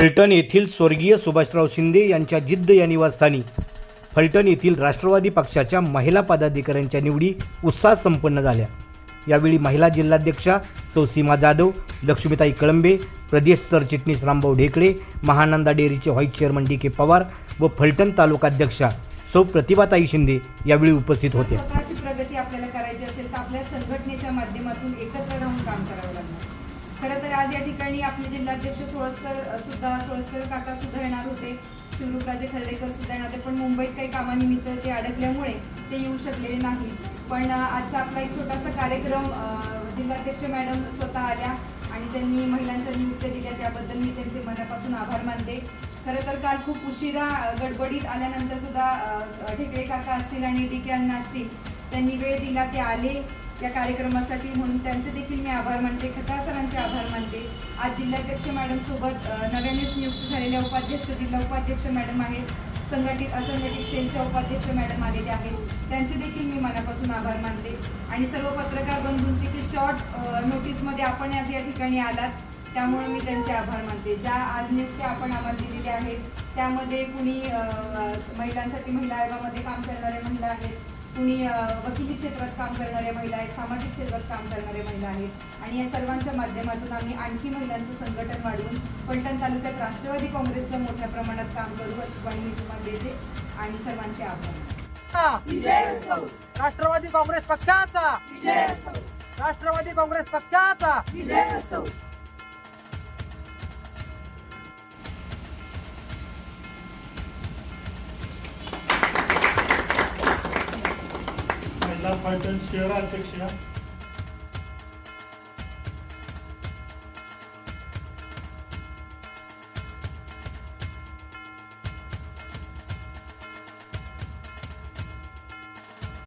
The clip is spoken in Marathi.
फलटण येथील स्वर्गीय सुभाषराव शिंदे यांच्या जिद्द या निवासस्थानी. फलटण येथील राष्ट्रवादी पक्षाच्या महिला पदाधिकाऱ्यांच्या निवडी उत्साहात संपन्न झाल्या. यावेळी महिला जिल्हाध्यक्षा सौ सीमा जाधव लक्ष्मीताई कळंबे प्रदेश सरचिटणीस Rambhau Dhekale Mahananda डेअरीचे vice chairman D K Pawar व फलटण तालुकाध्यक्षा सौ प्रतिभाताई शिंदे यावेळी उपस्थित होते. प्रगती आपल्याला करायची असेल तर आपल्या संघटनेच्या माध्यमातून एकत्र राहून काम करावं लागणार. खरं तर आज या ठिकाणी आपले जिल्हाध्यक्ष सोळसकर सुद्धा सोळसकर काका सुद्धा येणार होते. शिवरूपराजे खर्डेकर सुद्धा येणार होते. पण मुंबईत काही कामानिमित्त ते अडकल्यामुळे ते येऊ शकलेले नाही. पण आजचा आपला एक छोटासा कार्यक्रम जिल्हाध्यक्ष मॅडम स्वतः आल्या आणि त्यांनी महिलांच्या नियुक्त दिल्या. त्याबद्दल मी त्यांचे मनापासून आभार मानते. खरं तर काल खूप उशिरा गडबडीत आल्यानंतर सुद्धा अ, ढेकळे काका असतील आणि डी के अण्णा असतील त्यांनी वेळ दिला ते आले या कार्यक्रमासाठी म्हणून त्यांचे देखील मी आभार मानते. खता सरांचे आभार मानते आज जिल्हाध्यक्ष मॅडम सोबत नव्यानेच नियुक्त झालेल्या उपाध्यक्ष जिल्हा उपाध्यक्ष मॅडम आहेत. संघटित असंघटित सेलच्या उपाध्यक्ष मॅडम आलेले आहेत. त्यांचे देखील मी मनापासून आभार मानते. आणि सर्व पत्रकार बंधूंचे की शॉर्ट नोटीसमध्ये आपण आज या ठिकाणी आलात त्यामुळे मी त्यांचे आभार मानते. ज्या आज नियुक्त्या आपण आम्हाला दिलेल्या आहेत त्यामध्ये कुणी महिलांसाठी महिला आयोगामध्ये काम करणाऱ्या महिला आहेत कुणी वकिली क्षेत्रात काम करणाऱ्या महिला आहेत सामाजिक क्षेत्रात काम करणाऱ्या महिला आहेत आणि या सर्वांच्या माध्यमातून आम्ही आणखी महिलांचं संघटन वाढवून फलटण तालुक्यात राष्ट्रवादी काँग्रेसचं मोठ्या प्रमाणात काम करू अशी ग्वाही मी तुम्हाला देते आणि सर्वांचे आभार. राष्ट्रवादी काँग्रेस पक्षाचा. राष्ट्रवादी काँग्रेस पक्षाचा. जिल्हा फलटण शहराध्यक्ष